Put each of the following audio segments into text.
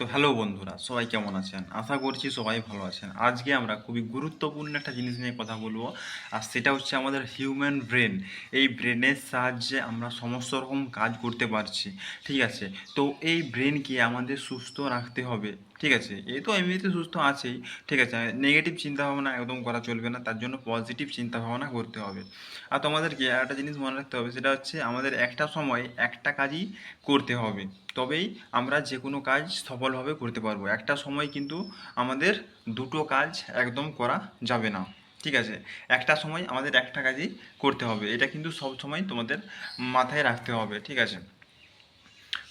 তো হ্যালো বন্ধুরা, সবাই কেমন আছেন? আশা করছি সবাই ভালো আছেন। আজকে আমরা খুবই গুরুত্বপূর্ণ একটা জিনিস নিয়ে কথা বলব, আর সেটা হচ্ছে আমাদের হিউম্যান ব্রেন এই ব্রেনের সাহায্যে আমরা সমস্ত রকম কাজ করতে পারছি, ঠিক আছে? তো এই ব্রেনকে আমাদের সুস্থ রাখতে হবে। ঠিক আছে এ তো এমনিতে সুস্থ আছেই, ঠিক আছে নেগেটিভ চিন্তাভাবনা একদম করা চলবে না, তার জন্য পজিটিভ চিন্তাভাবনা করতে হবে। আর তোমাদেরকে আর একটা জিনিস মনে রাখতে হবে, সেটা হচ্ছে আমাদের একটা সময় একটা কাজই করতে হবে, তবেই আমরা যে কোনো কাজ সফলভাবে করতে পারব। একটা সময় কিন্তু আমাদের দুটো কাজ একদম করা যাবে না, ঠিক আছে, একটা সময় আমাদের একটা কাজই করতে হবে, এটা কিন্তু সব সময় তোমাদের মাথায় রাখতে হবে, ঠিক আছে।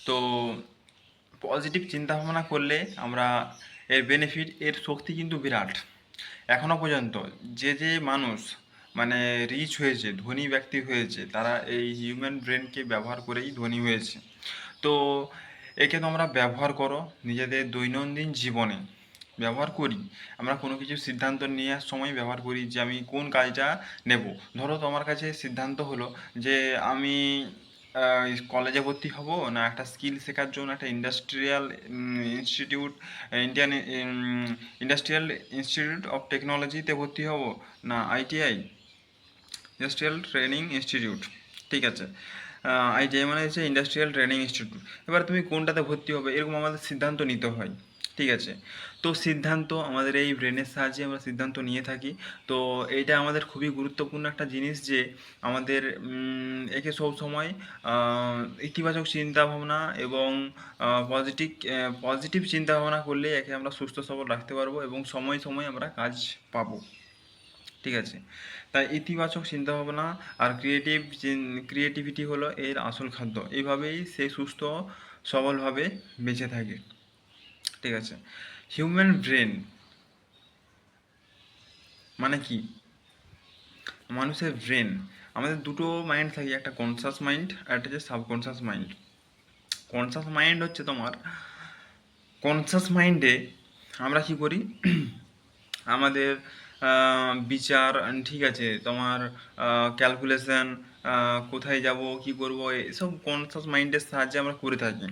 তো পজিটিভ চিন্তাভাবনা করলে আমরা এর বেনিফিট এর শক্তি কিন্তু বিরাট। এখনও পর্যন্ত যে যে মানুষ মানে রিচ হয়েছে, ধনী ব্যক্তি হয়েছে, তারা এই হিউম্যান ব্রেনকে ব্যবহার করেই ধনী হয়েছে। তো একে তোমরা ব্যবহার করো নিজেদের দৈনন্দিন জীবনে। ব্যবহার করি। আমরা কোনো কিছু সিদ্ধান্ত নেওয়ার সময় ব্যবহার করি যে আমি কোন কাজটা নেব। ধরো তোমার কাছে সিদ্ধান্ত হলো যে আমি কলেজে ভর্তি হব, না একটা স্কিল শেখার জন্য একটা industrial institute Indian industrial institute of টেকনোলজিতে ভর্তি হব, না আইটিআই ইন্ডাস্ট্রিয়াল ট্রেনিং ইনস্টিটিউট ঠিক আছে। আইটিআই মানে হচ্ছে ইন্ডাস্ট্রিয়াল ট্রেনিং ইনস্টিটিউট এবার তুমি কোনটাতে ভর্তি হবে, এরকম আমাদের সিদ্ধান্ত নিতে হয়। ঠিক আছে। তো সিদ্ধান্ত, আমাদের এই ব্রেনের সাহায্যে আমরা সিদ্ধান্ত নিয়ে থাকি। তো এটা আমাদের খুবই গুরুত্বপূর্ণ একটা জিনিস যে, আমাদের একে সব সময় ইতিবাচক চিন্তা ভাবনা এবং পজিটিভ পজিটিভ চিন্তা ভাবনা করলে একে আমরা সুস্থ, সবল রাখতে পারব এবং সময় সময় আমরা কাজ পাবো। ঠিক আছে? তাই ইতিবাচক চিন্তাভাবনা আর ক্রিয়েটিভ ক্রিয়েটিভিটি হলো এর আসল খাদ্য। এইভাবেই সে সুস্থ, সবলভাবে বেঁচে থাকে। ঠিক আছে। হিউম্যান ব্রেন মানে কি? মানুষের ব্রেন আমাদের দুটো মাইন্ড থাকে, একটা কনসাস মাইন্ড আর একটা হচ্ছে সাবকনসাস মাইন্ড কনসাস মাইন্ড হচ্ছে তোমার কনসাস মাইন্ডে আমরা কি করি? আমাদের বিচার, ঠিক আছে, তোমার ক্যালকুলেশন কোথায় যাব, কি করব, এসব কনসাস মাইন্ডের সাহায্যে আমরা করে থাকি।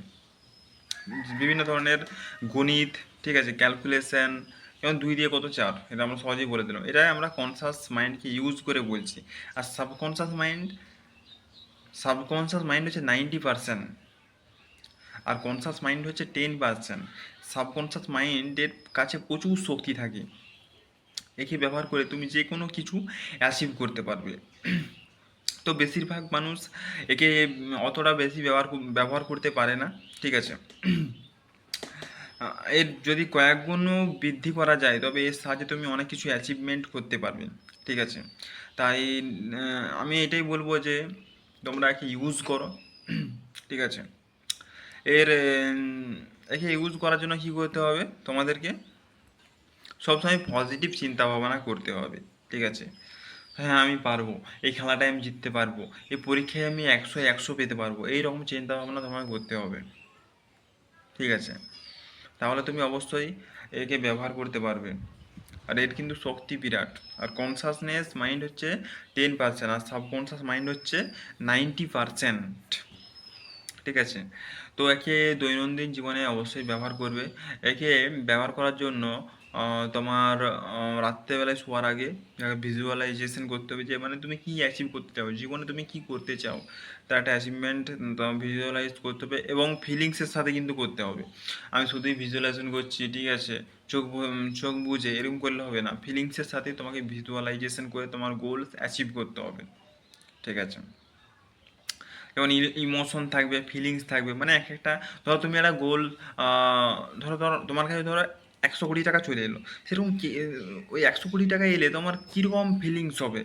বিভিন্ন ধরনের গণিত, ঠিক আছে ক্যালকুলেশন যেমন দুই দিয়ে কত চার, এটা আমরা সহজেই বলে দিলাম। এটাই আমরা কনসাস মাইন্ডকে ইউজ করে বলছি। আর সাবকনসাস মাইন্ড সাবকনসাস মাইন্ড হচ্ছে নাইনটি পার্সেন্ট আর কনসাস মাইন্ড হচ্ছে টেন পার্সেন্ট সাবকনসাস মাইন্ডের কাছে প্রচুর শক্তি থাকে। একে ব্যবহার করে তুমি যে কোনো কিছু অ্যাচিভ করতে পারবে। তো বেশিরভাগ মানুষ একে অতটা বেশি ব্যবহার ব্যবহার করতে পারে না, ঠিক আছে? এর যদি কয়েক গুণও বৃদ্ধি করা যায়, তবে এর সাহায্যে তুমি অনেক কিছু অ্যাচিভমেন্ট করতে পারবে, ঠিক আছে? তাই আমি এটাই বলব যে, তোমরা একে ইউজ করো, ঠিক আছে? এর একে ইউজ করার জন্য কী করতে হবে তোমাদেরকে? সবসময় পজিটিভ চিন্তা ভাবনা করতে হবে, ঠিক আছে? হ্যাঁ আমি পারব। এই খেলাটায় আমি জিততে পারব। এই পরীক্ষায় আমি একশো একশো পেতে পারব। এই রকম চিন্তা ভাবনা তোমাকে করতে হবে। ঠিক আছে? তাহলে তুমি অবশ্যই একে ব্যবহার করতে পারবে। আর এর কিন্তু শক্তি বিরাট। আর কনসাসনেস মাইন্ড হচ্ছে টেন পার্সেন্ট আর সাবকনসাস মাইন্ড হচ্ছে নাইনটি পার্সেন্ট ঠিক আছে? তো একে দৈনন্দিন জীবনে অবশ্যই ব্যবহার করবে। একে ব্যবহার করার জন্য তোমার রাত্রেবেলায় শোয়ার আগে ভিজুয়ালাইজেশন করতে হবে যে মানে তুমি কী অ্যাচিভ করতে চাও? জীবনে তুমি কী করতে চাও? তার একটা অ্যাচিভমেন্ট ভিজুয়ালাইজ করতে হবে এবং ফিলিংসের সাথে কিন্তু করতে হবে। আমি শুধুই ভিজুয়ালাইজেশন করছি, ঠিক আছে? চোখ চোখ বুঝে এরকম করলে হবে না। ফিলিংসের সাথে তোমাকে ভিজুয়ালাইজেশন করে তোমার গোলস অ্যাচিভ করতে হবে। ঠিক আছে? যেমন ইমোশন থাকবে ফিলিংস থাকবে মানে এক একটা, ধরো তুমি একটা গোল ধরো ধরো তোমার কাছে ধরো একশো কোটি টাকা চলে এলো। সেরকম কি ওই একশো কোটি টাকা এলে তোমার কীরকম ফিলিংস হবে?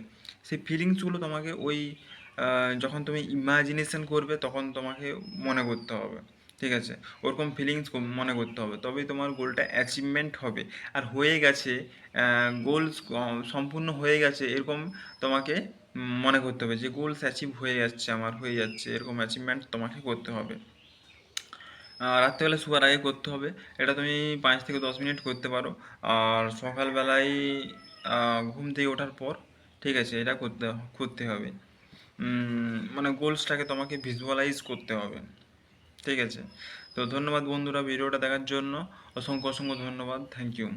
সেই ফিলিংসগুলো তোমাকে ওই যখন তুমি ইমাজিনেশন করবে তখন তোমাকে মনে করতে হবে, ঠিক আছে? ওরকম ফিলিংস মনে করতে হবে। তবেই তোমার গোলটা অ্যাচিভমেন্ট হবে। আর হয়ে গেছে গোলস সম্পূর্ণ হয়ে গেছে এরকম তোমাকে মনে করতে হবে যে গোলস অ্যাচিভ হয়ে যাচ্ছে, আমার হয়ে যাচ্ছে, এরকম অ্যাচিভমেন্ট তোমাকে করতে হবে। রাত্রেবেলা শোয়ার আগে করতে হবে। এটা তুমি পাঁচ থেকে দশ মিনিট করতে পারো। আর সকালবেলায় ঘুম থেকে ওঠার পর, ঠিক আছে, এটা করতে করতে হবে। মানে গোলসটাকে তোমাকে ভিজুয়ালাইজ করতে হবে। ঠিক আছে? তো ধন্যবাদ বন্ধুরা ভিডিওটা দেখার জন্য। অসংখ্য অসংখ্য ধন্যবাদ। Thank you